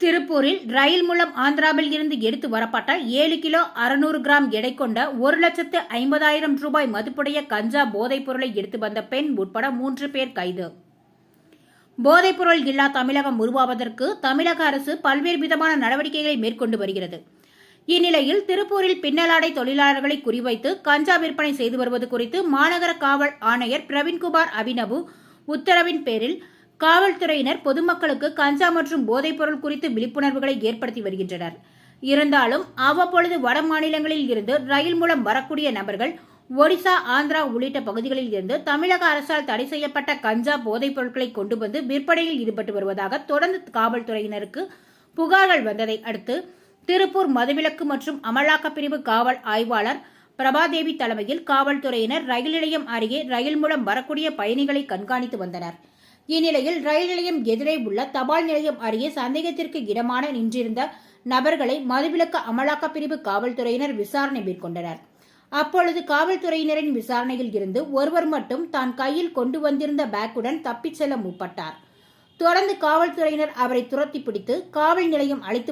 திருப்பூரில் ரயில் மூலம் ஆந்திராவில் இருந்து எடுத்து வரப்பட்ட ஏழு கிலோ அறுநூறு கிராம் எடை கொண்ட ஒரு லட்சத்து ஐம்பதாயிரம் ரூபாய் மதிப்புடைய கஞ்சா போதைப் பொருளை எடுத்து வந்த பெண் உட்பட மூன்று பேர் கைது. போதைப்பொருள் இல்லா தமிழகம் உருவாவதற்கு தமிழக அரசு பல்வேறு விதமான நடவடிக்கைகளை மேற்கொண்டு வருகிறது. இந்நிலையில் திருப்பூரில் பின்னலாடை தொழிலாளர்களை குறிவைத்து கஞ்சா விற்பனை செய்து வருவது குறித்து மாநகர காவல் ஆணையர் பிரவீன்குமார் அபினவு உத்தரவின் பேரில் காவல்துறையினர் பொதுமக்களுக்கு கஞ்சா மற்றும் போதைப்பொருள் குறித்து விழிப்புணர்வுகளை ஏற்படுத்தி வருகின்றனர். இருந்தாலும் அவ்வப்பொழுது வட மாநிலங்களில் இருந்து ரயில் மூலம் வரக்கூடிய நபர்கள் ஒடிசா ஆந்திரா உள்ளிட்ட பகுதிகளில் இருந்து தமிழக அரசால் தடை செய்யப்பட்ட கஞ்சா போதைப் பொருட்களை கொண்டு வந்து விற்பனையில் ஈடுபட்டு வருவதாக தொடர்ந்து காவல்துறையினருக்கு புகார்கள் வந்ததை அடுத்து திருப்பூர் மதுவிலக்கு மற்றும் அமலாக்கப் பிரிவு காவல் ஆய்வாளர் பிரபாதேவி தலைமையில் காவல்துறையினர் ரயில் நிலையம் அருகே ரயில் மூலம் வரக்கூடிய பயணிகளை கண்காணித்து வந்தனர். இந்நிலையில் ரயில் நிலையம் எதிரே உள்ள தபால் நிலையம் அருகே சந்தேகத்திற்கு இடமான நின்றிருந்த நபர்களை மதுவிலக்கு அமலாக்கப் பிரிவு காவல்துறையினர் விசாரணை மேற்கொண்டனர். அப்பொழுது காவல்துறையினரின் விசாரணையில் இருந்து ஒருவர் மட்டும் தான் கையில் கொண்டு வந்திருந்த பேக்குடன் தப்பிச் செல்ல முற்பட்டார். தொடர்ந்து காவல்துறையினர் அவரை துரத்தி பிடித்து காவல் நிலையம் அழைத்து